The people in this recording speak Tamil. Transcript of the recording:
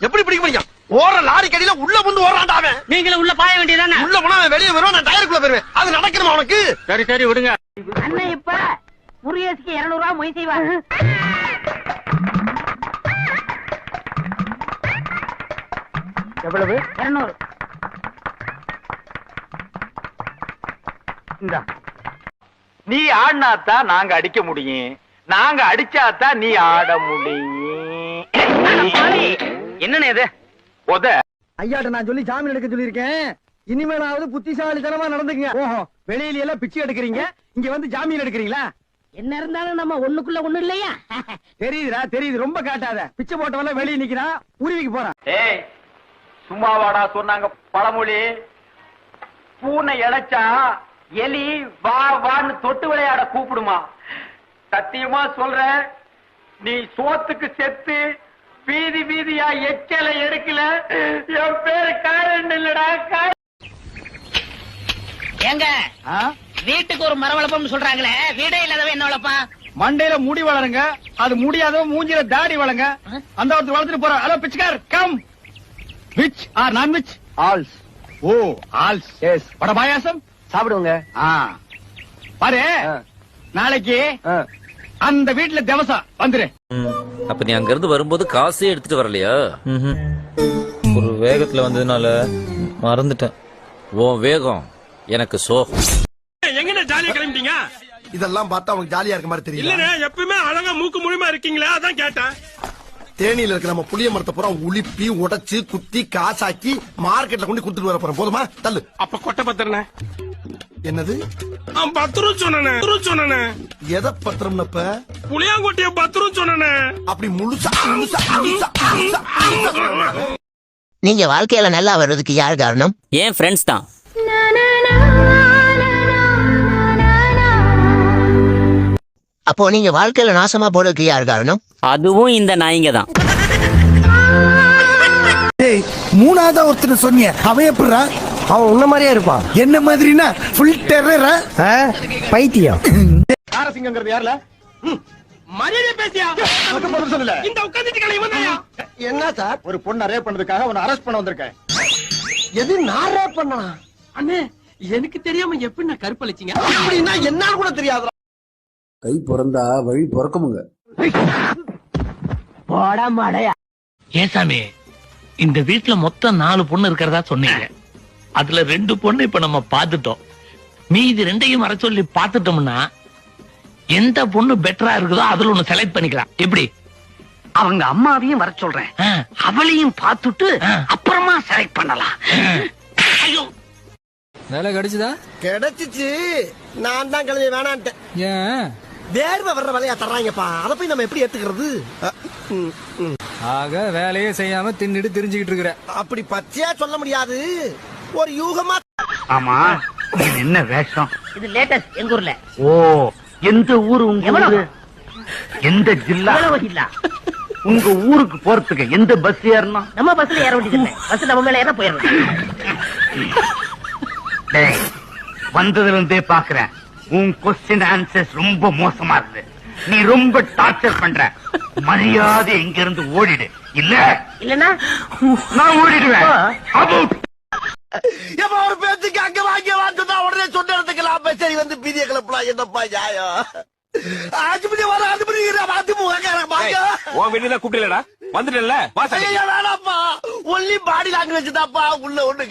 எப்படி பிடிக்க முடியும்? ஓடுற லாரி கடியில உள்ள வந்து ஓடுறான்டா அவன். நீங்களும் உள்ள பாய வேண்டியதானே உள்ள போனா அவன் வெளியே வருவான் நான் டயருக்குள்ள போயிருவேன். அது நடக்கணுமா உனக்கு? சரி சரி விடுங்க. அண்ணன் இப்ப முருகேசுக்கு இருநூறு ரூபாய் மொய் செய்வார். எவ்வளவு? இருநூறு. இந்தா. நீ ஆடினாத்தான் நாங்க அடிக்க முடியும். நாங்க அடிச்சாதான் நீ ஆட முடியும். என்னன்னு இது? உத. ஐயாட்ட நான் சொல்லி ஜாமீன் எடுக்க சொல்லியிருக்கேன். இனிமேலாவது புத்திசாலித்தனமா நடந்துக்குங்க. ஓஹோ வெளியில எல்லாம் பிச்சை எடுக்கிறீங்க. இங்க வந்து ஜாமீன் எடுக்கிறீங்களா? என்ன இருந்தாலும் நம்ம ஒண்ணுக்குள்ள ஒண்ணு இல்லையா? தெரியுதுடா தெரியுது. ரொம்ப காட்டாத. பிச்சை போட்டவெல்லாம் வெளியே நிக்கிறான் உருவிக்கு போறான் ஏய் சும்மாவாடா சொன்னாங்க பழமொழி. பூனை இழைச்சா எலி வா வான்னு தொட்டு விளையாட கூப்பிடுமா. சத்தியமா சொல்றேன் நீ சோத்துக்கு செத்து வீதி வீதியா எச்சல எடுக்கல. என் பேரு காரன் இல்லடா ஏங்க வீட்டுக்கு ஒரு மரம் வளர்ப்போம்னு சொல்றாங்களே வீடே இல்லாதவன் என்ன வளர்ப்பான் மண்டையில முடி வளருங்க அது முடியாதவன் மூஞ்சில தாடி வளங்க அந்த ஒருத்தர் வளர்த்துட்டு போறான். ஹலோ பிச்சைக்கார் கம். விச் ஆர் நான் which Alps. O Alps. Yes வட பாயாசம்? சாப்பிடுவோங்க. ஆ. பாரு நாளைக்கு அந்த வீட்டுல திவசம் வந்துரு. அப்ப நீ அங்க இருந்து வரும்போது காசே எடுத்துட்டு வரலையா? ஒரு வேகத்துல வந்ததுனால மறந்துட்டேன். உன் வேகம் எனக்கு சோகம். எங்கண்ணே ஜாலியா கிளம்பிட்டீங்க? இதெல்லாம் பார்த்தா அவனுக்கு ஜாலியா இருக்க மாதிரி தெரியல இல்லண்ணே எப்பயுமே அழகா மூக்கு முழுமா இருக்கீங்களே அதான் கேட்டேன். தேனியில இருக்க நம்ம புளிய மரத்தை பூரா உளிப்பி உடைச்சு குத்தி காசாக்கி மார்க்கெட்ல கொண்டு கொடுத்துட்டு வர போறோம். போதுமா? தள்ளு. அப்ப கொட்டை பத்திரண்ணே. என்னது? பத்து ரூபா சொன்னனே சொன்னனே. எதை பத்திரம்னப்ப புளியாங்கொட்டிய பத்து ரூபா சொன்னனே. அப்படி முழுசா நீங்க வாழ்க்கையில நல்லா வர்றதுக்கு யார் காரணம்? ஏன் ஃப்ரெண்ட்ஸ் தான். அப்போ நீங்க வாழ்க்கையில நாசமா போறதுக்கு யார் காரணம்? அதுவும் இந்த நாய்ங்க தான். மூணாவதா ஒருத்தர் சொன்னீங்க அவன் எப்படிடா? அவன் உன்ன மாதிரியே இருப்பான். என்ன மாதிரினா? ஃபுல் டெரரா பைத்தியம். நாரசிங்கிறது யாருல? மரியாதை பேசியா? சொல்லல. இந்த வந்தாயா என்ன சார்? ஒரு பொண்ணை ரேப் பண்ணதுக்காக அவனை அரெஸ்ட் பண்ண வந்திருக்கேன். எது நான் ரேப் பண்ணா அண்ணே எனக்கு தெரியாம எப்படி நான் கருப்பளிச்சிங்க? அப்படின்னா என்னன்னு கூட தெரியாது கை பிறந்தா வழி பிறக்குமுங்க. போடா மாடையா. ஏன் சாமி இந்த வீட்டுல மொத்தம் நாலு பொண்ணு இருக்கிறதா சொன்னீங்க. அதுல ரெண்டு பொண்ணு இப்ப நம்ம பாத்துட்டோம் மீதி ரெண்டையும் வர சொல்லி பாத்துட்டோம்னா எந்த பொண்ணு பெட்டரா இருக்குதோ அதுல ஒண்ணு செலக்ட் பண்ணிக்கலாம். எப்படி? அவங்க அம்மாவையும் வர சொல்றேன். அவளையும் பார்த்துட்டு. அப்புறமா செலக்ட் பண்ணலாம். ஐயோ. வேலை கிடைச்சதா? கிடைச்சிச்சு. நான் தான் கிளம்பி வேணான்ட்டேன். ஏன்? வேர்வை வர்ற வேலையா தர்றாங்கப்பா. அதை போய் நம்ம எப்படி ஏத்துக்கிறது. ஆக வேலையே செய்யாம தின்னுட்டு தெரிஞ்சுக்கிட்டு இருக்கிற. அப்படி பச்சையா சொல்ல முடியாது. ஒரு யூகமா ஆமா இது என்ன வேஷம்? இது லேட்டஸ்ட் எங்க ஊர்ல. ஓ எந்த ஊரு உங்க? ஊரு? எந்த ஜில்லா? இல்ல உங்க ஊருக்கு போறதுக்கு எந்த பஸ் ஏறணும் நம்ம பஸ்ல ஏற வேண்டியது இல்லை. பஸ் நம்ம மேல ஏற போயிடலாம் டேய், வந்ததுல இருந்தே பாக்குறேன். உன் கொஸ்டின் ஆன்சர்ஸ் ரொம்ப மோசமா இருக்கு. நீ ரொம்ப டார்ச்சர் பண்ற. மரியாதை இங்க இருந்து ஓடிடு? இல்ல? இல்லன்னா? நான் ஓடிடுவேன். எப்ப ஒரு பேச்சுக்கு அங்க வாங்க வாங்க உடனே சொன்ன இடத்துக்கு சரி வந்து பீதிய கிளப்பலாம் என்னப்பா நியாயம்? ஆஜிபதி வர ஆஜிபதி உன் வீட்டுல கூப்பிடலடா. வந்துட்டல வேணாப்பா ஒன்லி பாடி லாங்குவேஜ் தான்ப்பா. உள்ள ஒண்ணு